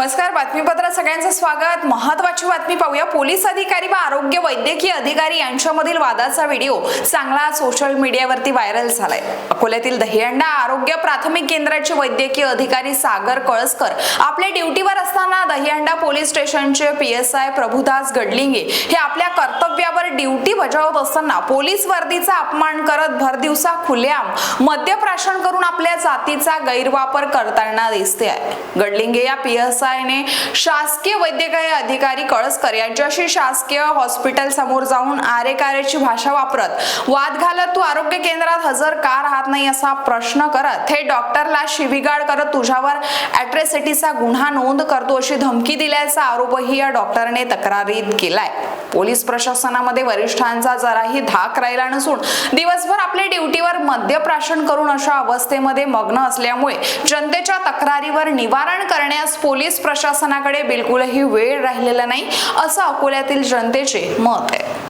नमस्कार बातमीपत्रात सगळ्यांचं स्वागत. महत्वाची बातमी पाहूया. पोलीस अधिकारी व आरोग्य वैद्यकीय अधिकारी यांच्यामधील वादाचा व्हिडिओ चांगला सोशल मीडियावरती व्हायरल झालाय. अकोल्यातील दहीहंडा आरोग्य प्राथमिक केंद्राचे वैद्यकीय अधिकारी सागर कळसकर आपल्या ड्युटीवर असताना दहिहंडा पोलीस स्टेशनचे P S I Prabhudas Gadlinge हे आपल्या कर्तव्य ड्युटी बजावत असताना पोलीस वर्दीचा अपमान करत भरदिवसा खुलेआम मद्यप्राशन करून आपल्या जातीचा गैरवापर करताना दिसते आहे गडलिंगे या पी एस आयने शासकीय वैद्यकीय अधिकारी कळसकर यांच्याशी शासकीय हॉस्पिटल समोर जाऊन आरेकारेची भाषा वापरत वाद घालत तू आरोग्य केंद्रात हजर का राहत नाही असा प्रश्न करत थेट डॉक्टरला शिवीगाळ करत तुझ्यावर ॲट्रेसिटीचा गुन्हा नोंद करतो अशी धमकी दिल्याचा आरोपही या डॉक्टरने तक्रारीत केलाय. पोलीस प्रशासनामध्ये वरिष्ठांचा जराही धाक राहिला नसून दिवसभर आपल्या ड्युटीवर मद्यप्राशन करून अशा अवस्थेमध्ये मग्न असल्यामुळे जनतेच्या तक्रारीवर निवारण करण्यास पोलीस प्रशासनाकडे बिलकुलही वेळ राहिलेला नाही असं अकोल्यातील जनतेचे मत आहे.